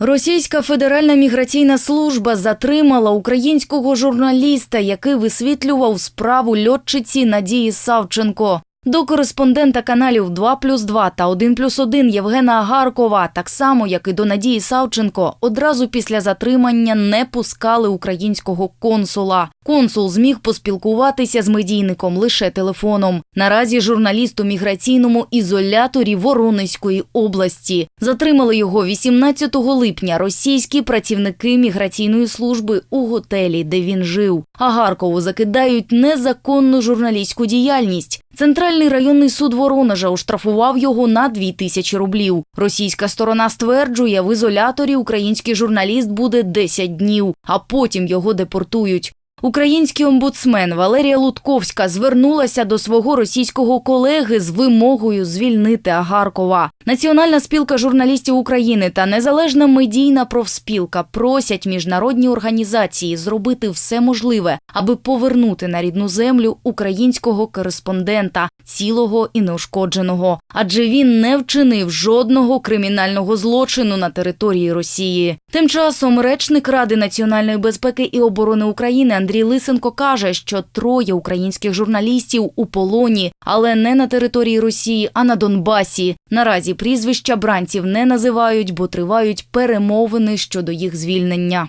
Російська федеральна міграційна служба затримала українського журналіста, який висвітлював справу льотчиці Надії Савченко. До кореспондента каналів 2 плюс 2 та 1 плюс 1 Євгена Агаркова, так само як і до Надії Савченко, одразу після затримання не пускали українського консула. Консул зміг поспілкуватися з медійником лише телефоном. Наразі журналіст у міграційному ізоляторі Воронезької області. Затримали його 18 липня російські працівники міграційної служби у готелі, де він жив. Агаркову закидають незаконну журналістську діяльність. Центральний районний суд Воронежа оштрафував його на 2 тисячі рублів. Російська сторона стверджує, в ізоляторі український журналіст буде 10 днів, а потім його депортують. Український омбудсмен Валерія Лутковська звернулася до свого російського колеги з вимогою звільнити Агаркова. Національна спілка журналістів України та незалежна медійна профспілка просять міжнародні організації зробити все можливе, аби повернути на рідну землю українського кореспондента, цілого і неушкодженого, адже він не вчинив жодного кримінального злочину на території Росії. Тим часом речник Ради національної безпеки і оборони України Андрій Лисенко каже, що троє українських журналістів у полоні, але не на території Росії, а на Донбасі. Наразі прізвища бранців не називають, бо тривають перемовини щодо їх звільнення.